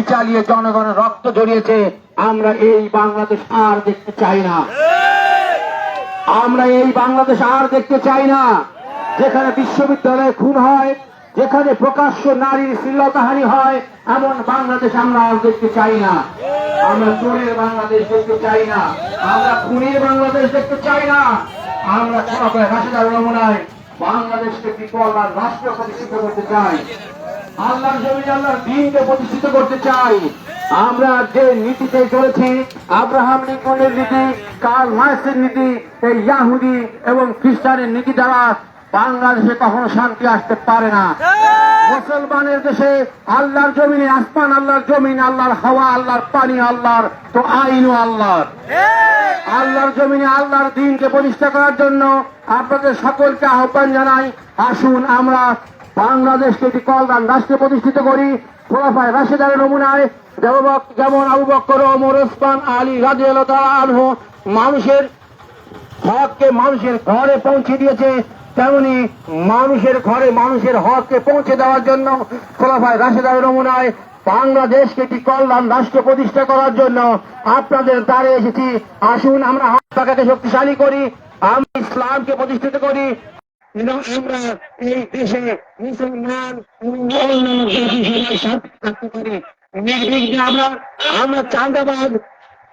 গুলি চালিয়ে জনগণের রক্ত জড়িয়েছে। আমরা এই বাংলাদেশ আর দেখতে চাই না। আমরা এই বাংলাদেশ আর দেখতে চাই না। যেখানে বিশ্ববিদ্যালয়ে খুন হয়, যেখানে প্রকাশ্য নারীর শ্লীলতাহানি হয়, এমন বাংলাদেশ আমরা আর দেখতে চাই না। আমরা চোরের বাংলাদেশ দেখতে চাই না। আমরা খুনের বাংলাদেশ দেখতে চাই না। আমরা রাশেদার নমুনায় বাংলাদেশকে বিকল আর রাষ্ট্র প্রতিষ্ঠিত করতে চাই। দিনকে প্রতিষ্ঠিত করতে চাই। আমরা যে নীতিতে চলেছি, আব্রাহাম লিঙ্কনের নীতি, কার্ল মার্কসের নীতি, এই ইয়াহুদি এবং খ্রিস্টানের নীতি দ্বারা বাংলাদেশে কখনো শান্তি আসতে পারে না। মুসলমানের দেশে আল্লাহর জমিনে আসমান আল্লাহর জমিন, আল্লাহর হাওয়া, আল্লাহর পানি, আল্লাহর তো আইনও আল্লাহর। আল্লাহর জমিনে আল্লাহর দিনকে প্রতিষ্ঠা করার জন্য আপনাদের সকলকে আহ্বান জানাই, আসুন আমরা বাংলাদেশকে একটি কল্যাণ রাষ্ট্রে প্রতিষ্ঠিত করি। খোলাফায় রাশেদার নমুনায় যেমন- আবু বক্কর ওমর ওসমান আলী রাজি আনহু মানুষের হককে মানুষের ঘরে পৌঁছে দিয়েছে, তেমনি মানুষের ঘরে মানুষের হককে পৌঁছে দেওয়ার জন্য খোলাফায় রাশেদার নমুনায় বাংলাদেশকে একটি কল্যাণ রাষ্ট্র প্রতিষ্ঠা করার জন্য আপনাদের দ্বারে এসেছি। আসুন, আমরা হাত পাকাকে শক্তিশালী করি। আমরা ইসলামকে প্রতিষ্ঠিত করি। আমরা এই দেশে মুসলমান থাকতে পারি। নির্বিঘ্নে আমরা আমরা চান্দাবাদ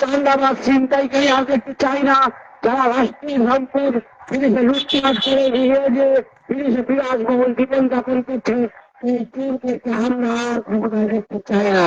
চান্দাবাদ ছিনতাইকারী আর দেখতে চাই না। যারা রাষ্ট্রীয় সম্পদ বিদেশে লুটপাট করে নিয়ে যে বিদেশে বিলাসবহুল জীবন যাপন করছে, এই চোরদেরকে আমরা দেখতে চাই না।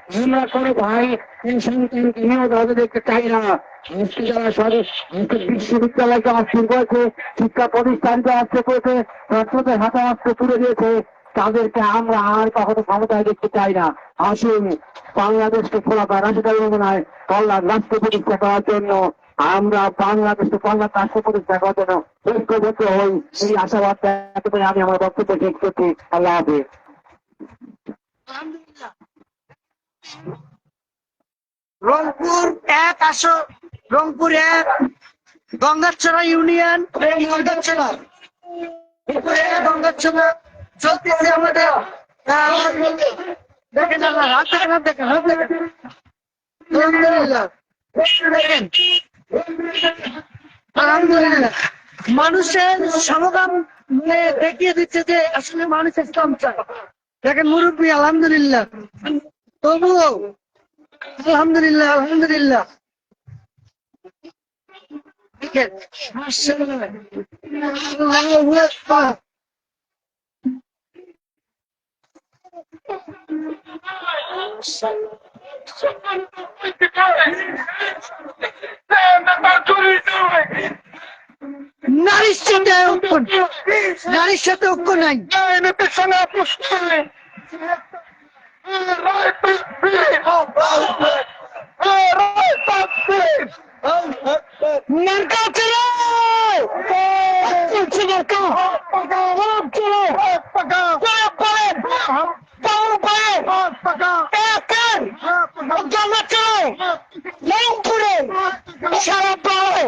আমরা কোনো ভাই, এই সন্তানকে দেখতে চাই না। আজকে যারা সরে আজকে বিশ্ববিদ্যালয়কে অস্ত্র করেছে শিক্ষা প্রতিষ্ঠানকে অস্ত্র করেছে ছাত্রদের হাতে দিয়েছে। তাদেরকে আমরা আর কখনো ক্ষমতায় দেখতে চাই না। আসুন, বাংলাদেশকে নয়, কল্যাণ রাষ্ট্র প্রতিষ্ঠা করার জন্য। আমরা বাংলাদেশকে কল্যাণ রাষ্ট্র প্রতিষ্ঠা করার জন্য ঐক্যবদ্ধ হই। এই আশাবাদ আমি আমার বক্তব্য শেষ করছি। আল্লাহ হাফিজ। রংপুর এক, আসো। রংপুর এক। গঙ্গাচড়া ইউনিয়ন গঙ্গাচড়া চলতেছে দেখেন আলহামদুলিল্লাহ। মানুষের সমকাম মানে দেখিয়ে দিচ্ছে যে আসলে মানুষের চায়। দেখেন মুরব্বী, আলহামদুলিল্লাহ। তবুও আলহামদুলিল্লাহ আলহামদুলিল্লাহ। নারীর সঙ্গে নারীর সাথে ঐক্য নাই মার্কা মার্কা গোলাপ চলো গোলাপ করেন পাউন করেন জামা রংপুরে সারা পাড়ায়